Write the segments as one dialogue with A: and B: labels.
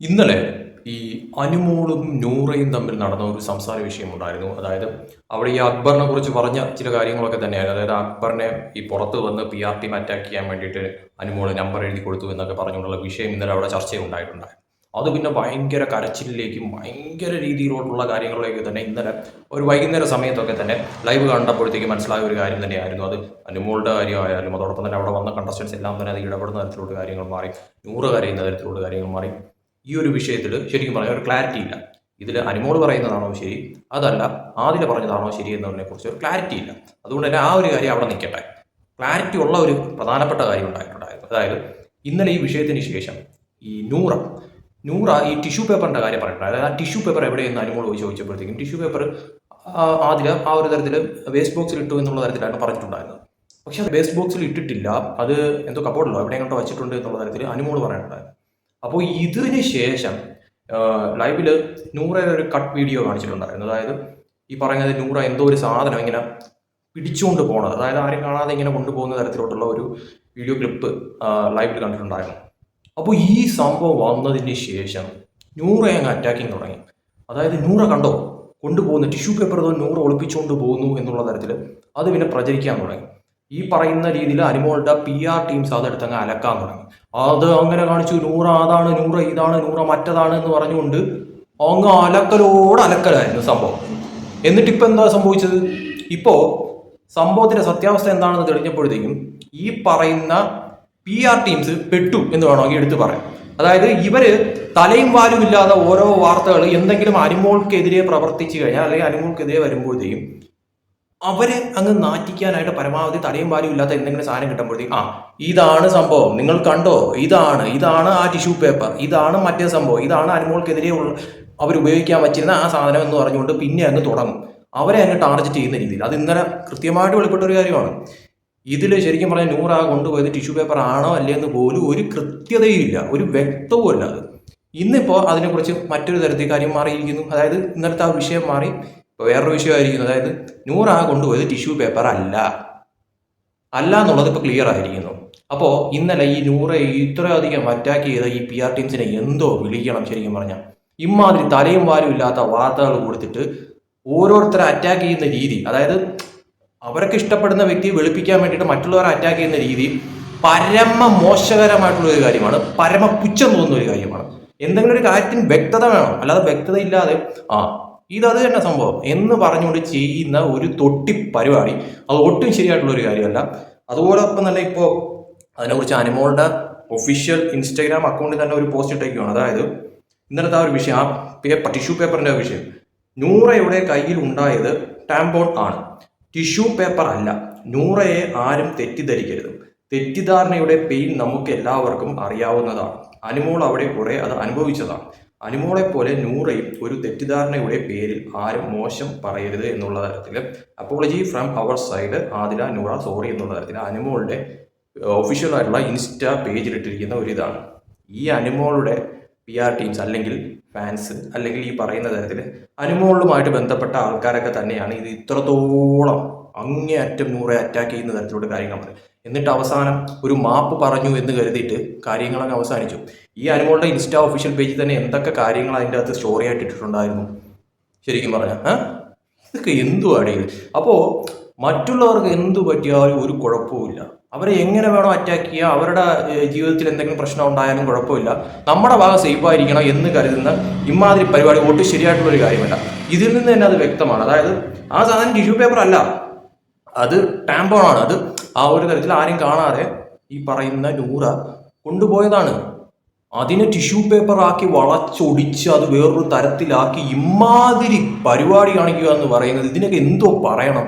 A: ഇന്നലെ ഈ അനുമോളും നൂറയും തമ്മിൽ നടന്ന ഒരു സംസാര വിഷയമുണ്ടായിരുന്നു അതായത് അവിടെ ഈ അക്ബറിനെ കുറിച്ച് പറഞ്ഞ ചില കാര്യങ്ങളൊക്കെ തന്നെയായിരുന്നു. അതായത് അക്ബറിനെ ഈ പുറത്ത് വന്ന് പി ആർ ടീം അറ്റാക്ക് ചെയ്യാൻ വേണ്ടിയിട്ട് അനുമോൾ നമ്പർ എഴുതി കൊടുത്തു എന്നൊക്കെ പറഞ്ഞുകൊണ്ടുള്ള വിഷയം ഇന്നലെ അവിടെ ചർച്ചയുണ്ടായിട്ടുണ്ടായിരുന്നു അത് പിന്നെ ഭയങ്കര കരച്ചിലേക്കും ഭയങ്കര രീതിയിലോട്ടുള്ള കാര്യങ്ങളിലേക്ക് തന്നെ ഇന്നലെ ഒരു വൈകുന്നേര സമയത്തൊക്കെ തന്നെ ലൈവ് കണ്ടപ്പോഴത്തേക്ക് മനസ്സിലായ ഒരു കാര്യം തന്നെയായിരുന്നു. അത് അനുമോളുടെ കാര്യമായാലും അതോടൊപ്പം തന്നെ അവിടെ വന്ന കണ്ടസ്റ്റൻസ് എല്ലാം തന്നെ അത് ഇടപെടുന്ന തരത്തിലുള്ള കാര്യങ്ങൾ മാറി. നൂറ് കരയുന്ന തരത്തിലുള്ള കാര്യങ്ങൾ മാറി. ഈ ഒരു വിഷയത്തിൽ ശരിക്കും പറഞ്ഞാൽ ഒരു ക്ലാരിറ്റി ഇല്ല. ഇതിൽ അനിമോൾ പറയുന്നതാണോ ശരി? അതല്ല ആദില പറഞ്ഞതാണോ ശരി എന്നതിനെ കുറിച്ച് ഒരു ക്ലാരിറ്റി ഇല്ല. അതുകൊണ്ട് തന്നെ ആ ഒരു കാര്യം അവിടെ നിൽക്കട്ടെ. ക്ലാരിറ്റി ഉള്ള ഒരു പ്രധാനപ്പെട്ട കാര്യം ഉണ്ടായിട്ടുണ്ടായിരുന്നു. അതായത് ഇന്നലെ ഈ വിഷയത്തിന് ശേഷം ഈ നൂറ നൂറ ഈ ടിഷ്യൂ പേപ്പറിന്റെ കാര്യം പറഞ്ഞിട്ടുണ്ട്. അതായത് ആ ടിഷ്യൂ പേപ്പർ എവിടെയെന്ന് അനിമോൾ പോയി ചോദിച്ചപ്പോഴത്തേക്കും ടിഷ്യൂ പേപ്പർ ആദ്യം ആ ഒരു തരത്തിൽ വേസ്റ്റ് ബോക്സിൽ ഇട്ടു എന്നുള്ള തരത്തിലാണ് പറഞ്ഞിട്ടുണ്ടായിരുന്നത്. പക്ഷേ വേസ്റ്റ് ബോക്സിൽ ഇട്ടിട്ടില്ല. അത് എന്തോ കപ്പോർഡല്ലോ എവിടെയെങ്കിലും വെച്ചിട്ടുണ്ട് എന്നുള്ള തരത്തിൽ അനിമോൾ പറഞ്ഞിട്ടുണ്ടായിരുന്നു. അപ്പോൾ ഇതിന് ശേഷം ലൈവിൽ നൂറയുടെ ഒരു കട്ട് വീഡിയോ കാണിച്ചിട്ടുണ്ടായിരുന്നു. അതായത് ഈ പറയുന്നത് നൂറ എന്തോ ഒരു സാധനം ഇങ്ങനെ പിടിച്ചുകൊണ്ട് പോണത്. അതായത് ആരും കാണാതെ ഇങ്ങനെ കൊണ്ടുപോകുന്ന തരത്തിലോട്ടുള്ള ഒരു വീഡിയോ ക്ലിപ്പ് ലൈവിൽ കണ്ടിട്ടുണ്ടായിരുന്നു. അപ്പോൾ ഈ സംഭവം വന്നതിന് ശേഷം നൂറ അങ്ങ് അറ്റാക്കിങ് തുടങ്ങി. അതായത് നൂറ കണ്ടോ? കൊണ്ടുപോകുന്ന ടിഷ്യൂ പേപ്പർ നൂറ് ഒളിപ്പിച്ചുകൊണ്ട് പോകുന്നു എന്നുള്ള തരത്തിൽ അത് പിന്നെ പ്രചരിക്കാൻ തുടങ്ങി. ഈ പറയുന്ന രീതിയിൽ അനുമോളുടെ പി ആർ ടീംസ് അതെടുത്ത് അങ്ങ് അലക്കാൻ തുടങ്ങി. അത് അങ്ങനെ കാണിച്ചു നൂറ അതാണ് നൂറ ഇതാണ് നൂറ മറ്റതാണ് എന്ന് പറഞ്ഞുകൊണ്ട് അങ്ങ് അലക്കലോട് അലക്കലായിരുന്നു സംഭവം. എന്നിട്ട് ഇപ്പൊ എന്താ സംഭവിച്ചത്? ഇപ്പോൾ സംഭവത്തിന്റെ സത്യാവസ്ഥ എന്താണെന്ന് തെളിഞ്ഞപ്പോഴത്തേക്കും ഈ പറയുന്ന പി ആർ ടീംസ് പെട്ടു എന്ന് വേണമെങ്കിൽ എടുത്തു പറയാം. അതായത് ഇവർ തലയും വാലും ഇല്ലാതെ ഓരോ വാർത്തകൾ എന്തെങ്കിലും അനുമോൾക്കെതിരെ പ്രവർത്തിച്ചു കഴിഞ്ഞാൽ അല്ലെങ്കിൽ അനുമോൾക്കെതിരെ വരുമ്പോഴത്തേക്കും അവരെ അങ്ങ് നാറ്റിക്കാനായിട്ട് പരമാവധി തടയും പാലും ഇല്ലാത്ത എന്തെങ്കിലും സാധനം കിട്ടുമ്പോഴത്തേക്ക് ആ ഇതാണ് സംഭവം. നിങ്ങൾ കണ്ടോ? ഇതാണ് ഇതാണ് ആ ടിഷ്യൂ പേപ്പർ ഇതാണ് മറ്റേ സംഭവം ഇതാണ് അനുമോൾക്കെതിരെ ഉള്ള അവർ ഉപയോഗിക്കാൻ പറ്റുന്ന ആ സാധനം എന്ന് പറഞ്ഞുകൊണ്ട് പിന്നെ അങ്ങ് തുടങ്ങും. അവരെ അങ്ങ് ടാർജറ്റ് ചെയ്യുന്ന രീതിയിൽ. അത് ഇന്നലെ കൃത്യമായിട്ട് വെളിപ്പെട്ട ഒരു കാര്യമാണ്. ഇതിൽ ശരിക്കും പറഞ്ഞാൽ നൂറാ കൊണ്ടുപോയത് ടിഷ്യൂ പേപ്പർ ആണോ അല്ലേ എന്ന് പോലും ഒരു കൃത്യതയില്ല ഒരു വ്യക്തവും അല്ല അത്. ഇന്നിപ്പോൾ അതിനെക്കുറിച്ച് മറ്റൊരു തരത്തിൽ കാര്യം മാറിയിരിക്കുന്നു. അതായത് ഇന്നലത്തെ ആ വിഷയം മാറി ഇപ്പോൾ വേറൊരു വിഷയമായിരിക്കുന്നു. അതായത് നൂറാ കൊണ്ടുപോയത് ടിഷ്യൂ പേപ്പർ അല്ല. അല്ല എന്നുള്ളത് ഇപ്പോൾ ക്ലിയർ ആയിരിക്കുന്നു. അപ്പോൾ ഇന്നലെ ഈ നൂറെ ഇത്രയധികം അറ്റാക്ക് ചെയ്ത ഈ പി ആർ ടീംസിനെ എന്തോ വിളിക്കണം ശരിക്കും പറഞ്ഞാൽ ഇമാതിരി തലയും വാലും ഇല്ലാത്ത വാർത്തകൾ കൊടുത്തിട്ട് ഓരോരുത്തരെ അറ്റാക്ക് ചെയ്യുന്ന രീതി അതായത് അവരൊക്കെ ഇഷ്ടപ്പെടുന്ന വ്യക്തിയെ വെളുപ്പിക്കാൻ വേണ്ടിയിട്ട് മറ്റുള്ളവരെ അറ്റാക്ക് ചെയ്യുന്ന രീതി പരമ മോശകരമായിട്ടുള്ള ഒരു കാര്യമാണ്. പരമ പുച്ഛം തോന്നുന്ന ഒരു കാര്യമാണ്. എന്തെങ്കിലും ഒരു കാര്യത്തിന് വ്യക്തത വേണം. അല്ലാതെ വ്യക്തത ഇല്ലാതെ ആ ഇതത് തന്നെ സംഭവം. എന്ന് പറഞ്ഞുകൊണ്ട് ചെയ്യുന്ന ഒരു തൊട്ടി പരിപാടി. അത് ഒട്ടും ശരിയായിട്ടുള്ള ഒരു കാര്യമല്ല. അതുപോലൊപ്പം തന്നെ ഇപ്പോൾ അതിനെക്കുറിച്ച് അനുമോളുടെ ഒഫീഷ്യൽ ഇൻസ്റ്റാഗ്രാം അക്കൗണ്ടിൽ തന്നെ ഒരു പോസ്റ്റ് ഇട്ടേക്കുകയാണ് അതായത് ഇന്നലത്തെ ആ ഒരു വിഷയം ആ പേപ്പർ ടിഷ്യൂ പേപ്പറിന്റെ വിഷയം. നൂറയുടെ കയ്യിൽ ഉണ്ടായത് ടാംബോൺ ആണ്. ടിഷ്യൂ പേപ്പർ അല്ല. നൂറയെ ആരും തെറ്റിദ്ധരിക്കരുത്. തെറ്റിദ്ധാരണയുടെ പെയിൻ നമുക്ക് എല്ലാവർക്കും അറിയാവുന്നതാണ്. അനുമോൾ അവിടെ കുറെ അത് അനുഭവിച്ചതാണ്. അനുമോളെ പോലെ നൂറയും ഒരു തെറ്റിദ്ധാരണയുടെ പേരിൽ ആരും മോശം പറയരുത് എന്നുള്ള തരത്തിൽ അപ്പോളജി ഫ്രം അവർ സൈഡ് ആദില നൂറ സോറി എന്നുള്ള തരത്തിൽ അനുമോളുടെ ഒഫീഷ്യൽ ആയിട്ടുള്ള ഇൻസ്റ്റാ പേജിൽ ഇട്ടിരിക്കുന്ന ഒരു ഇതാണ്. ഈ അനുമോളുടെ പി ആർ ടീംസ് അല്ലെങ്കിൽ ഫാൻസ് അല്ലെങ്കിൽ ഈ പറയുന്ന തരത്തിൽ അനുമോളുമായിട്ട് ബന്ധപ്പെട്ട ആൾക്കാരൊക്കെ തന്നെയാണ് ഇത് ഇത്രത്തോളം അങ്ങേയറ്റം നൂറെ അറ്റാക്ക് ചെയ്യുന്ന തരത്തിലുള്ള കാര്യങ്ങൾ എന്നിട്ട് അവസാനം ഒരു മാപ്പ് പറഞ്ഞു എന്ന് കരുതിയിട്ട് കാര്യങ്ങളങ്ങ് അവസാനിച്ചു. ഈ അനുമോളുടെ ഇൻസ്റ്റാ ഒഫീഷ്യൽ പേജിൽ തന്നെ എന്തൊക്കെ കാര്യങ്ങൾ അതിന്റെ അകത്ത് സ്റ്റോറി ആയിട്ട് ഇട്ടിട്ടുണ്ടായിരുന്നു? ശരിക്കും പറഞ്ഞാൽ ഏ? ഇതൊക്കെ എന്തുവാണ് ഇത്? അപ്പോൾ മറ്റുള്ളവർക്ക് എന്തു പറ്റിയാലും ഒരു കുഴപ്പവുമില്ല അവരെ എങ്ങനെ വേണോ അറ്റാക്ക് ചെയ്യുക അവരുടെ ജീവിതത്തിൽ എന്തെങ്കിലും പ്രശ്നം ഉണ്ടായാലും കുഴപ്പമില്ല. നമ്മുടെ ഭാഗം സേഫ് ആയിരിക്കണം എന്ന് കരുതുന്ന ഇമാതിരി പരിപാടി ഒട്ടും ശരിയായിട്ടുള്ള ഒരു കാര്യമല്ല. ഇതിൽ നിന്ന് തന്നെ അത് വ്യക്തമാണ്. അതായത് ആ സാധനം ടിഷ്യൂ പേപ്പർ അല്ല. അത് ടാമ്പോൺ ആണ് അത് ആ ഒരു തരത്തിൽ ആരും കാണാതെ ഈ പറയുന്ന നൂറ കൊണ്ടുപോയതാണ്. അതിനെ ടിഷ്യൂ പേപ്പർ ആക്കി വളച്ചൊടിച്ച് അത് വേറൊരു തരത്തിലാക്കി ഇമാതിരി പരിപാടി കാണിക്കുക എന്ന് പറയുന്നത് ഇതിനൊക്കെ എന്തോ പറയണം.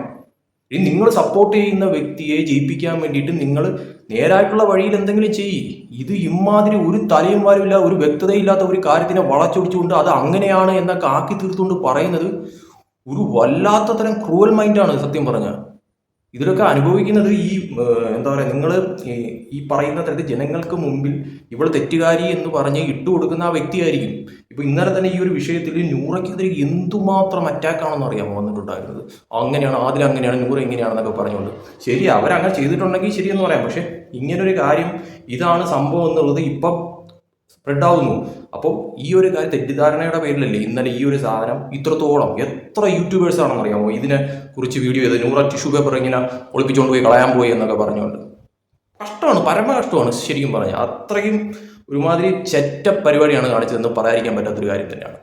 A: ഇനി നിങ്ങൾ സപ്പോർട്ട് ചെയ്യുന്ന വ്യക്തിയെ ജയിപ്പിക്കാൻ വേണ്ടിയിട്ട് നിങ്ങൾ നേരായിട്ടുള്ള വഴിയിൽ എന്തെങ്കിലും ചെയ്യ്. ഇത് ഇമാതിരി ഒരു തലയും വാരുമില്ല ഒരു വ്യക്തതയില്ലാത്ത ഒരു കാര്യത്തിനെ വളച്ചൊടിച്ചുകൊണ്ട് അത് അങ്ങനെയാണ് എന്നൊക്കെ ആക്കി തീർത്തുകൊണ്ട് പറയുന്നത് ഒരു വല്ലാത്ത തരം ക്രൂവൽ മൈൻഡാണ് സത്യം പറഞ്ഞാൽ. ഇതിലൊക്കെ അനുഭവിക്കുന്നത് ഈ എന്താ പറയുക നിങ്ങൾ ഈ പറയുന്ന തരത്തിൽ ജനങ്ങൾക്ക് മുമ്പിൽ ഇവൾ തെറ്റുകാരി എന്ന് പറഞ്ഞ് ഇട്ടു കൊടുക്കുന്ന ആ വ്യക്തിയായിരിക്കും. ഇപ്പൊ ഇന്നലെ തന്നെ ഈ ഒരു വിഷയത്തിൽ നൂറയ്ക്കെതിരെ എന്തുമാത്രം അറ്റാക്കാണെന്ന് അറിയാമോ വന്നിട്ടുണ്ടായിരുന്നത്? അങ്ങനെയാണ് ആദ്യം അങ്ങനെയാണ് നൂറ് എങ്ങനെയാണെന്നൊക്കെ പറഞ്ഞുകൊണ്ട്. ശരി അവരങ്ങനെ ചെയ്തിട്ടുണ്ടെങ്കിൽ ശരിയെന്ന് പറയാം. പക്ഷെ ഇങ്ങനൊരു കാര്യം ഇതാണ് സംഭവം എന്നുള്ളത് ഇപ്പം സ്പ്രെഡാവുന്നു അപ്പോൾ ഈ ഒരു കാര്യം തെറ്റിദ്ധാരണയുടെ പേരിലല്ലേ ഇന്നലെ ഈ ഒരു സാധനം ഇത്രത്തോളം എത്ര യൂട്യൂബേഴ്സ് ആണെന്ന് അറിയാമോ ഇതിനെ കുറിച്ച് വീഡിയോ ചെയ്ത് നൂറ ടിഷ്യൂ പേപ്പർ ഇങ്ങനെ ഒളിപ്പിച്ചുകൊണ്ട് പോയി കളയാൻ പോയി എന്നൊക്കെ പറഞ്ഞുകൊണ്ട് കഷ്ടമാണ് പരമ കഷ്ടമാണ് ശരിക്കും പറഞ്ഞാൽ. അത്രയും ഒരുമാതിരി ചെറ്റ പരിപാടിയാണ് കാണിച്ചതെന്ന് പറയാതിരിക്കാൻ പറ്റാത്തൊരു കാര്യം തന്നെയാണ്.